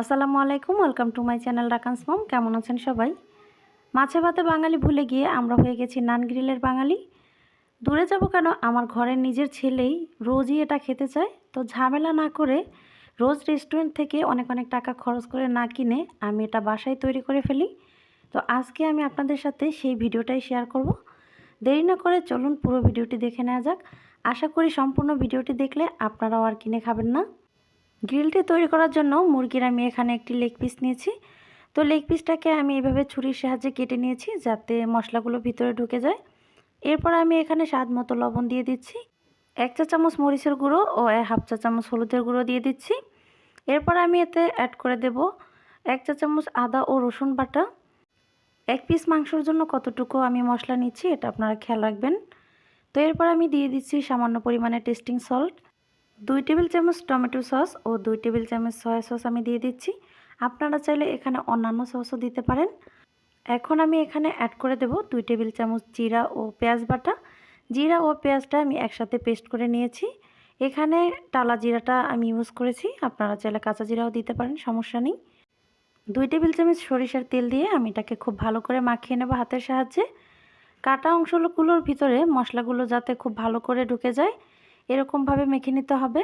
আসসালামু আলাইকুম, welcome to my channel Rakans mom. কেমন আছেন সবাই? মাছে ভাতে বাঙালি ভুলে গিয়ে আমরা হয়ে গেছি নান গ্রিলের বাঙালি। দূরে যাব কেন? আমার ঘরের নিজের ছেলেই রোজই এটা খেতে চায়। তো ঝামেলা না করে রোজ রেস্টুরেন্ট থেকে অনেক অনেক টাকা খরচ করে না কিনে আমি এটা বাসায় তৈরি করে ফেলি। তো আজকে আমি আপনাদের সাথে সেই ভিডিওটাই শেয়ার করব। দেরি না করে চলুন পুরো ভিডিওটি দেখে নেওয়া যাক। আশা করি সম্পূর্ণ ভিডিওটি দেখলে আপনারাও আর কিনে খাবেন না। গ্রিলটি তৈরি করার জন্য মুরগির আমি এখানে একটি লেগ পিস নিয়েছি। তো লেগ পিসটাকে আমি এভাবে ছুরির সাহায্যে কেটে নিয়েছি যাতে মশলাগুলো ভিতরে ঢুকে যায়। এরপর আমি এখানে স্বাদ মতো লবণ দিয়ে দিচ্ছি। এক চা চামচ মরিচের গুঁড়ো ও হাফ চা চামচ হলুদের গুঁড়ো দিয়ে দিচ্ছি। এরপর আমি এতে অ্যাড করে দেব এক চা চামচ আদা ও রসুন বাটা। এক পিস মাংসর জন্য কতটুকু আমি মশলা নিচ্ছি এটা আপনারা খেয়াল রাখবেন। তো এরপর আমি দিয়ে দিচ্ছি সামান্য পরিমাণে টেস্টিং সল্ট দুই টেবিল চামচ টমেটো সস ও দুই টেবিল চামচ সয়া সস আমি দিয়ে দিচ্ছি। আপনারা চাইলে এখানে অন্যান্য সসও দিতে পারেন। এখন আমি এখানে অ্যাড করে দেব দুই টেবিল চামচ জিরা ও পেঁয়াজ বাটা। জিরা ও পেঁয়াজটা আমি একসাথে পেস্ট করে নিয়েছি। এখানে টালা জিরাটা আমি ইউজ করেছি। আপনারা চাইলে কাঁচা জিরাও দিতে পারেন, সমস্যা নেই। দুই টেবিল চামচ সরিষার তেল দিয়ে আমি এটাকে খুব ভালো করে মাখিয়ে নেব হাতের সাহায্যে। কাটা অংশগুলোর ভিতরে মশলাগুলো যাতে খুব ভালো করে ঢুকে যায়। এরকমভাবে মেখে নিতে হবে।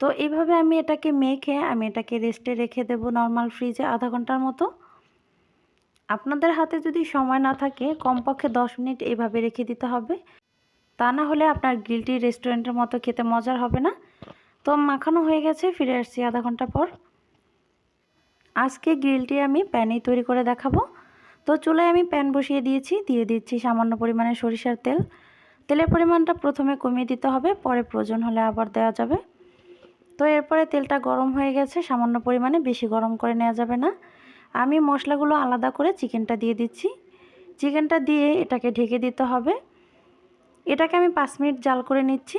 তো এইভাবে আমি এটাকে মেখে আমি এটাকে রেস্টে রেখে দেব নর্মাল ফ্রিজে আধা ঘণ্টার মতো। আপনাদের হাতে যদি সময় না থাকে কমপক্ষে দশ মিনিট এইভাবে রেখে দিতে হবে। তা না হলে আপনার গ্রিলটি রেস্টুরেন্টের মতো খেতে মজার হবে না। তো মাখানো হয়ে গেছে, ফিরে আসছি আধা ঘণ্টা পর। আজকে গ্রিলটি আমি প্যানেই তৈরি করে দেখাবো। তো চুলায় আমি প্যান বসিয়ে দিয়েছি, দিয়ে দিচ্ছি সামান্য পরিমাণে সরিষার তেল। তেলের পরিমাণটা প্রথমে কমিয়ে দিতে হবে, পরে প্রয়োজন হলে আবার দেওয়া যাবে। তো এরপরে তেলটা গরম হয়ে গেছে, সামান্য পরিমাণে, বেশি গরম করে নেওয়া যাবে না। আমি মশলাগুলো আলাদা করে চিকেনটা দিয়ে দিচ্ছি। চিকেনটা দিয়ে এটাকে ঢেকে দিতে হবে। এটাকে আমি পাঁচ মিনিট জাল করে নিচ্ছি।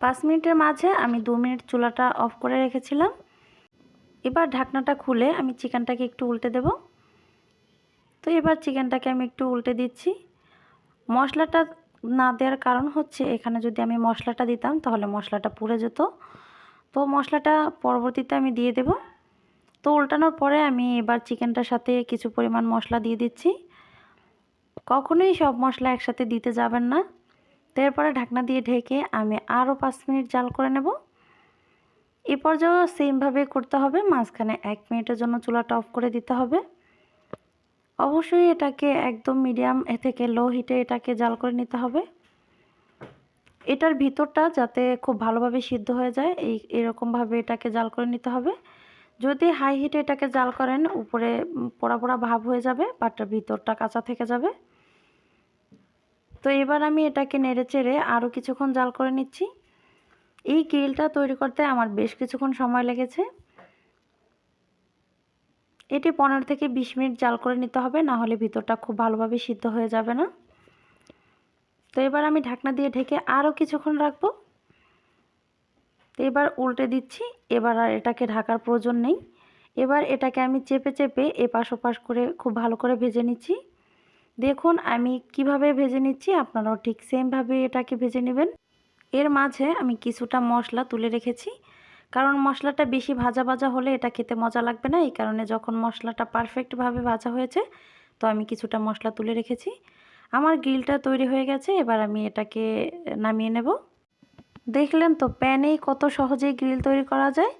পাঁচ মিনিটের মাঝে আমি দু মিনিট চুলাটা অফ করে রেখেছিলাম। এবার ঢাকনাটা খুলে আমি চিকেনটাকে একটু উল্টে দেব। তো এবার চিকেনটাকে আমি একটু উল্টে দিচ্ছি। মশলাটা না দেওয়ার কারণ হচ্ছে এখানে যদি আমি মশলাটা দিতাম তাহলে মশলাটা পুড়ে যেত। তো মশলাটা পরবর্তীতে আমি দিয়ে দেব। তো উল্টানোর পরে আমি এবার চিকেনটার সাথে কিছু পরিমাণ মশলা দিয়ে দিচ্ছি। কখনোই সব মশলা একসাথে দিতে যাবেন না। তো এরপরে ঢাকনা দিয়ে ঢেকে আমি আরও পাঁচ মিনিট জাল করে নেব। এ পর্যায়েও সেমভাবে করতে হবে, মাঝখানে এক মিনিটের জন্য চুলাটা অফ করে দিতে হবে। অবশ্যই এটাকে একদম মিডিয়াম এ থেকে লো হিটে এটাকে জাল করে নিতে হবে। এটার ভিতরটা যাতে খুব ভালোভাবে সিদ্ধ হয়ে যায়, এই, এরকমভাবে এটাকে জাল করে নিতে হবে। যদি হাই হিটে এটাকে জাল করেন, উপরে পোড়া পোড়া ভাব হয়ে যাবে বাট ভিতরটা কাঁচা থেকে যাবে। তো এবার আমি এটাকে নেড়ে চেড়ে আরও কিছুক্ষণ জাল করে নিচ্ছি। এই গ্রিলটা তৈরি করতে আমার বেশ কিছুক্ষণ সময় লেগেছে। এটি পনেরো থেকে বিশ মিনিট জাল করে নিতে হবে, না হলে ভিতরটা খুব ভালোভাবে সিদ্ধ হয়ে যাবে না। তো এবার আমি ঢাকনা দিয়ে ঢেকে আরও কিছুক্ষণ রাখব। তো এবার উল্টে দিচ্ছি, এবার আর এটাকে ঢাকার প্রয়োজন নেই। এবার এটাকে আমি চেপে চেপে এপাশ ওপাশ করে খুব ভালো করে ভেজে নিচ্ছি। দেখুন আমি কীভাবে ভেজে নিচ্ছি, আপনারাও ঠিক সেমভাবে এটাকে ভেজে নেবেন। এর মাঝে আমি কিছুটা মশলা তুলে রেখেছি। কারণ মশলাটা বেশি ভাজা ভাজা হলে এটা খেতে মজা লাগবে না। এই কারণে যখন মশলাটা পারফেক্টভাবে ভাজা হয়েছে, তো আমি কিছুটা মশলা তুলে রেখেছি। আমার গ্রিলটা তৈরি হয়ে গেছে, এবার আমি এটাকে নামিয়ে নেব। দেখলেন তো, প্যানেই কত সহজেই গ্রিল তৈরি করা যায়।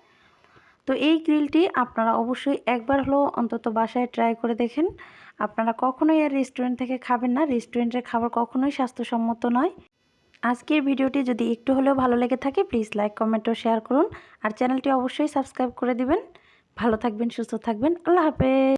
তো এই গ্রিলটি আপনারা অবশ্যই একবার হলেও অন্তত বাসায় ট্রাই করে দেখেন। আপনারা কখনোই আর রেস্টুরেন্ট থেকে খাবেন না। রেস্টুরেন্টের খাবার কখনোই স্বাস্থ্যসম্মত নয়। আজকের ভিডিওটি যদি একটু হলেও ভালো লেগে থাকে প্লিজ লাইক কমেন্ট ও শেয়ার করুন। আর চ্যানেলটি অবশ্যই সাবস্ক্রাইব করে দিবেন। ভালো থাকবেন, সুস্থ থাকবেন। আল্লাহ হাফেজ।